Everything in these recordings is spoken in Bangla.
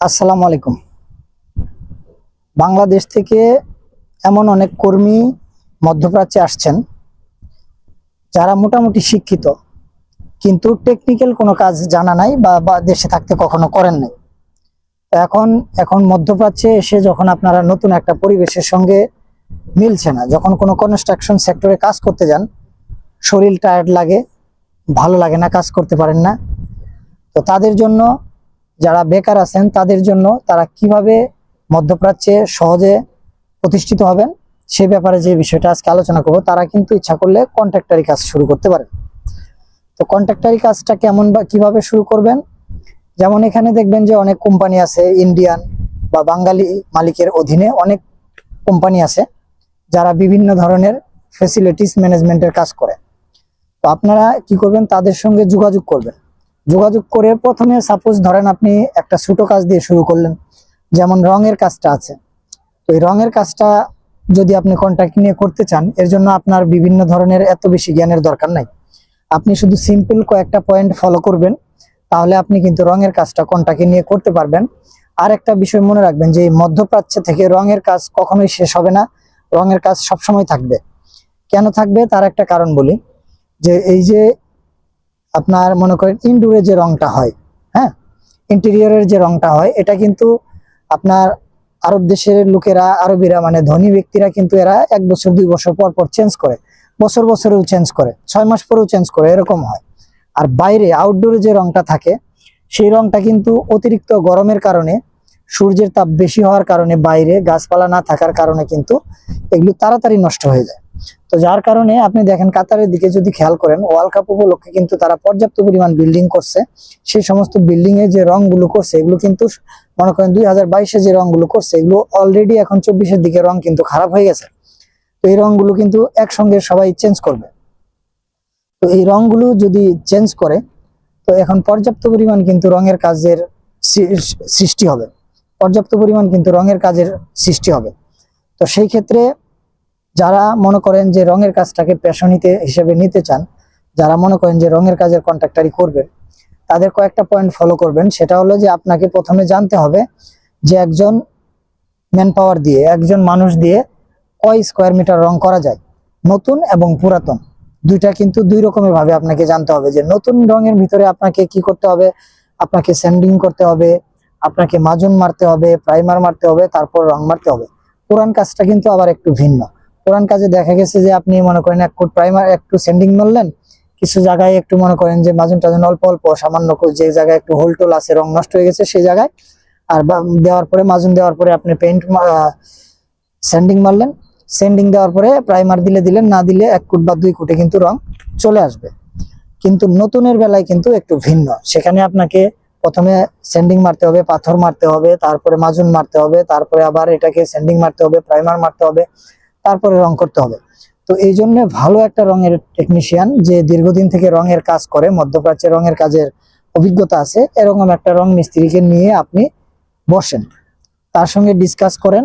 আসসালামু আলাইকুম। বাংলাদেশ থেকে এমন অনেক কর্মী মধ্যপ্রাচ্যে আসছেন যারা মোটামুটি শিক্ষিত, কিন্তু টেকনিক্যাল কোনো কাজ জানা নাই বা দেশে থাকতে কখনো করেন নাই। এখন এখন মধ্যপ্রাচ্যে এসে যখন আপনারা নতুন একটা পরিবেশের সঙ্গে মিলছে না, যখন কোনো কনস্ট্রাকশন সেক্টরে কাজ করতে যান, শরীর টায়ার্ড লাগে, ভালো লাগে না কাজ করতে পারেন না। তো তাদের জন্য যারা বেকার আছেন, তাদের জন্য তারা কীভাবে মধ্যপ্রাচ্যে সহজে প্রতিষ্ঠিত হবেন, সে ব্যাপারে যে বিষয়টা আজকে আলোচনা করব, তারা কিন্তু ইচ্ছা করলে কন্ট্রাক্টারি কাজ শুরু করতে পারেন। তো কন্ট্রাক্টারি কাজটা কেমন বা কীভাবে শুরু করবেন? যেমন এখানে দেখবেন যে অনেক কোম্পানি আছে ইন্ডিয়ান বা বাঙালি মালিকের অধীনে অনেক কোম্পানি আছে, যারা বিভিন্ন ধরনের ফেসিলিটিস ম্যানেজমেন্টের কাজ করে। তো আপনারা কি করবেন? তাদের সঙ্গে যোগাযোগ করবেন। যোগাযোগ করে প্রথমে সাপোজ ধরেন আপনি একটা ছোটো কাজ দিয়ে শুরু করলেন, যেমন রঙের কাজটা আছে। তো এই রঙের কাজটা যদি আপনি কন্ট্রাক্ট নিয়ে করতে চান, এর জন্য আপনার বিভিন্ন ধরনের এত বেশি জ্ঞানের দরকার নাই। আপনি শুধু সিম্পল কয়েকটা পয়েন্ট ফলো করবেন, তাহলে আপনি কিন্তু রঙের কাজটা কন্ট্রাক্টে নিয়ে করতে পারবেন। আর একটা বিষয় মনে রাখবেন যে মধ্যপ্রাচ্য থেকে রঙের কাজ কখনোই শেষ হবে না, রঙের কাজ সবসময় থাকবে। কেন থাকবে? তার একটা কারণ বলি, যে এই যে আপনার মনে করেন ইনডোরে যে রংটা হয় হ্যাঁ? ইন্টেরিয়রের যে রংটা হয়, এটা কিন্তু আপনার আরব দেশের লোকেরা, আরবিরা মানে ধনী ব্যক্তিরা কিন্তু এরা এক বছর, দুই বছর পর পর চেঞ্জ করে। বছর, বছরেও চেঞ্জ করে। ছয় মাস পরেও চেঞ্জ করে, এরকম হয়। আর বাইরে আউটডোরে যে রংটা থাকে, সেই রংটা কিন্তু অতিরিক্ত গরমের কারণে, সূর্যের তাপ বেশি হওয়ার কারণে বাইরে গাছপালা না থাকার কারণে কিন্তু এগুলো তাড়াতাড়ি নষ্ট হয়ে যায়। তো যার কারণে আপনি দেখেন কাতারের দিকে যদি খেয়াল করেন, ওয়ার্ল্ড কাপ উপলক্ষে কিন্তু তারা পর্যাপ্ত পরিমাণ বিল্ডিং করছে। সেই সমস্ত বিল্ডিং এ যে রংগুলো করছে, এগুলো কিন্তু মনে করেন দুই হাজার বাইশে যে রংগুলো করছে, এগুলো অলরেডি এখন চব্বিশের দিকে রং কিন্তু খারাপ হয়ে গেছে। তো এই রংগুলো কিন্তু একসঙ্গে সবাই চেঞ্জ করবে। তো এই রংগুলো যদি চেঞ্জ করে, তো এখন পর্যাপ্ত পরিমাণ কিন্তু রঙের কাজের সৃষ্টি হবে। পর্যাপ্ত পরিমাণ কিন্তু রঙের কাজের সৃষ্টি হবে। তো সেই ক্ষেত্রে যারা মনে করেন যে রঙের কাজটাকে পেশনিতে হিসেবে নিতে চান, যারা মনে করেন যে রঙের কাজের কন্ট্রাক্টারি করবেন, তাদের কয়েকটা পয়েন্ট ফলো করবেন। সেটা হলো যে আপনাকে প্রথমে জানতে হবে যে একজন ম্যান পাওয়ার দিয়ে, একজন মানুষ দিয়ে কয় স্কোয়ার মিটার রং করা যায়, নতুন এবং পুরাতন। দুইটা কিন্তু দুই রকমের ভাবে আপনাকে জানতে হবে যে নতুন রঙের ভিতরে আপনাকে কি করতে হবে, আপনাকে স্যান্ডিং করতে হবে, আপনাকে মাজুন মারতে হবে প্রাইমার মারতে হবে, তারপর রং মারতে হবে। পুরান কাজটা কিন্তু আবার একটু ভিন্ন। পুরান কাজে দেখা গেছে যে আপনি মনে করেন এক ফুট প্রাইমার একটু সেন্ডিং মারলেন, কিছু জায়গায় একটু মনে করেন যে মাজুন টাজুন অল্প অল্প, সামান্য যে জায়গায় একটু হোল টোল আছে, রং নষ্ট হয়ে গেছে, সেই জায়গায় আর দেওয়ার পরে মাজুন দেওয়ার পরে আপনি পেইন্ট স্যান্ডিং মারলেন স্যান্ডিং দেওয়ার পরে প্রাইমার দিলে দিলেন, না দিলে এক ফুট বা দুই ফুটে কিন্তু রং চলে আসবে। কিন্তু নতুনের বেলায় কিন্তু একটু ভিন্ন। সেখানে আপনাকে প্রথমে স্যান্ডিং মারতে হবে, পাথর মারতে হবে, তারপরে মাজুন মারতে হবে, তারপরে আবার এটাকে স্যান্ডিং মারতে হবে প্রাইমার মারতে হবে তারপরে রং করতে হবে। তো এই জন্য ভালো একটা রঙের টেকনিশিয়ান যে দীর্ঘদিন থেকে রঙের কাজ করে, মধ্যপ্রাচ্যে রঙের কাজের অভিজ্ঞতা আছে, এরকম একটা রং মিস্ত্রিকে নিয়ে আপনি বসেন। তার সঙ্গে ডিসকাস করেন,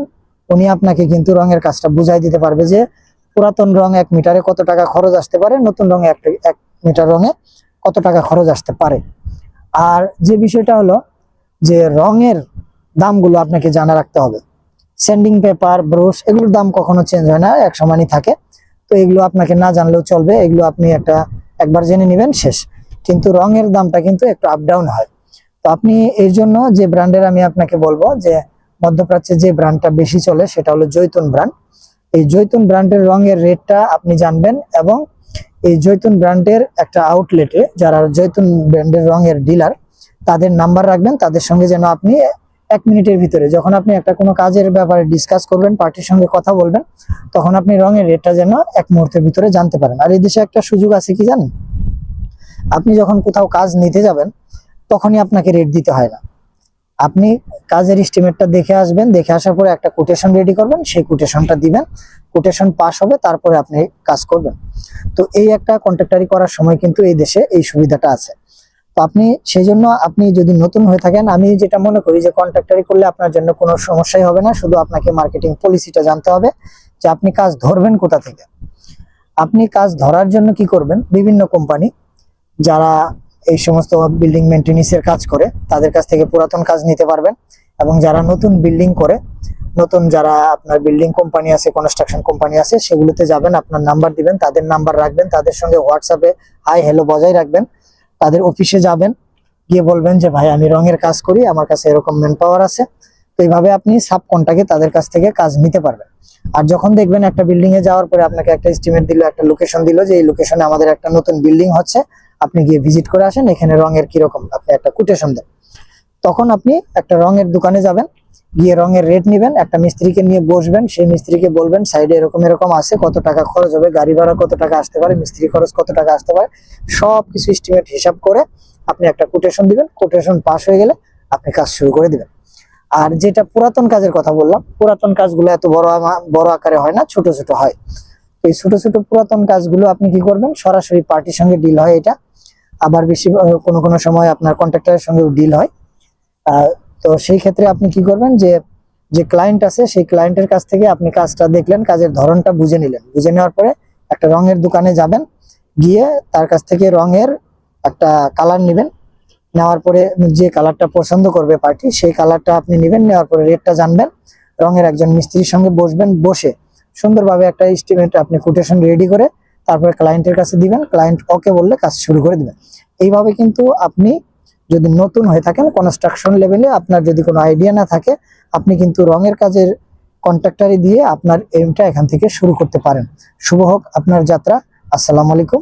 উনি আপনাকে কিন্তু রঙের কাজটা বুঝাই দিতে পারবে যে পুরাতন রং এক মিটারে কত টাকা খরচ আসতে পারে, নতুন রঙে একটা এক মিটার রঙে কত টাকা খরচ আসতে পারে। আর যে বিষয়টা হলো যে রঙের দামগুলো আপনাকে জানা রাখতে হবে। স্যান্ডিং পেপার ব্রুশ এগুলোর দাম কখনো চেঞ্জ হয় না, এক সমানই থাকে। তো এগুলো আপনাকে না জানলেও চলবে, এগুলো আপনি একটা একবার জেনে নেবেন, শেষ। কিন্তু রঙের দামটা কিন্তু একটু আপ ডাউন হয়। তো আপনি এর জন্য যে ব্র্যান্ডের আমি আপনাকে বলব, যে মধ্যপ্রাচ্যে যে ব্র্যান্ডটা বেশি চলে, সেটা হলো জৈতুন ব্র্যান্ড এই জৈতুন ব্র্যান্ডের রঙের রেটটা আপনি জানবেন এবং এই জৈতুন ব্র্যান্ডের একটা আউটলেটে যারা জৈতুন ব্র্যান্ডের রঙের ডিলার তাদের নাম্বার রাখবেন, তাদের সঙ্গে যেন আপনি এক মিনিটের ভিতরে যখন আপনি একটা কোনো কাজের ব্যাপারে ডিসকাস করবেন পার্টির সঙ্গে কথা বলবেন, তখন আপনি রঙের রেটটা যেন এক মুহূর্তের ভিতরে জানতে পারেন। আর এই দেশে একটা সুযোগ আছে কি জানেন? আপনি যখন কোথাও কাজ নিতে যাবেন, তখনই আপনাকে রেট দিতে হয় না। আপনি কাজের এস্টিমেটটা দেখে আসবেন, দেখে আসার পরে একটা কোটেশন রেডি করবেন, সেই কোটেশনটা দিবেন কোটেশন পাস হবে, তারপরে আপনি কাজ করবেন। তো এই একটা কন্ট্রাক্টারি করার সময় কিন্তু এই দেশে এই সুবিধাটা আছে। তো আপনি সেই জন্য আপনি যদি নতুন হয়ে থাকেন, আমি যেটা মনে করি যে কন্ট্রাক্টারি করলে আপনার জন্য কোনো সমস্যাই হবে না। শুধু আপনাকে মার্কেটিং পলিসিটা জানতে হবে যে আপনি কাজ ধরবেন কোথা থেকে। আপনি কাজ ধরার জন্য কি করবেন? বিভিন্ন কোম্পানি যারা এই সমস্ত বিল্ডিং মেনটেন্যান্সের কাজ করে, তাদের কাছ থেকে পুরাতন কাজ নিতে পারবেন এবং যারা নতুন বিল্ডিং করে, নতুন যারা আপনার বিল্ডিং কোম্পানি আছে কনস্ট্রাকশন কোম্পানি আছে, সেগুলোতে যাবেন, আপনার নাম্বার দিবেন, তাদের নাম্বার রাখবেন, তাদের সঙ্গে হোয়াটসঅ্যাপে হাই হ্যালো বজায় রাখবেন। তাদের অফিসে যাবেন, গিয়ে বলবেন যে, ভাই, আমি রঙের কাজ করি, আমার কাছে এরকম ম্যান পাওয়ার আছে। তো এইভাবে আপনি সাব কন্টাকে তাদের কাছ থেকে কাজ নিতে পারবেন। আর যখন দেখবেন একটা বিল্ডিং এ যাওয়ার পরে আপনাকে একটা এস্টিমেট দিল, একটা লোকেশন দিল যে, এই লোকেশনে আমাদের একটা নতুন বিল্ডিং হচ্ছে, আপনি গিয়ে ভিজিট করে আসেন, এখানে রঙের কীরকম? আপনি একটা কোটেশন দেন। তখন আপনি একটা রঙের দোকানে যাবেন গিয়ে রঙের রেট নেবেন, একটা মিস্ত্রিকে নিয়ে বসবেন, সেই মিস্ত্রিকে বলবেন, সাইডে এরকম এরকম আছে, কত টাকা খরচ হবে, গাড়ি ভাড়া কত টাকা আসতে পারে, মিস্ত্রি খরচ কত টাকা আসতে পারে? সব কিছু এস্টিমেট হিসাব করে আপনি একটা কোটেশন দিবেন কোটেশন পাস হয়ে গেলে আপনি কাজ শুরু করে দিবেন। আর যেটা পুরাতন কাজের কথা বললাম, পুরাতন কাজগুলো এত বড় বড় আকারে হয় না, ছোট ছোট হয়। এই ছোট ছোট পুরাতন কাজগুলো আপনি কি করবেন? সরাসরি পার্টির সঙ্গে ডিল হয় এটা। আবার বেশি, কোনো কোনো সময় আপনার কন্ট্রাক্টরের সঙ্গেও ডিল হয়। তো সেই ক্ষেত্রে আপনি কি করবেন যে যে ক্লায়েন্ট আছে, সেই ক্লায়েন্টের কাছ থেকে আপনি কাজটা দেখলেন, কাজের ধরনটা বুঝে নিলেন। বুঝে নেওয়ার পরে একটা রঙের দোকানে যাবেন, গিয়ে তার কাছ থেকে রঙের একটা কালার নেবেন। নেওয়ার পরে যে কালারটা পছন্দ করবে পার্টি সেই কালারটা আপনি নেবেন, নেওয়ার পরে রেটটা জানবেন। রঙের একজন মিস্ত্রির সঙ্গে বসবেন, বসে সুন্দরভাবে একটা এস্টিমেট আপনি কোটেশন রেডি করে তারপরে ক্লায়েন্টের কাছে দিবেন। ক্লায়েন্ট ওকে বললে কাজ শুরু করে দিবেন। এইভাবে কিন্তু আপনি যদি নতুন হয়ে থাকেন কনস্ট্রাকশন লেভেলে আপনার যদি কোনো আইডিয়া না থাকে, আপনি কিন্তু রঙের কাজের কন্ট্রাক্টারি দিয়ে আপনার এমটা এখান থেকে শুরু করতে পারেন। শুভ হোক আপনার যাত্রা। আসসালামু আলাইকুম।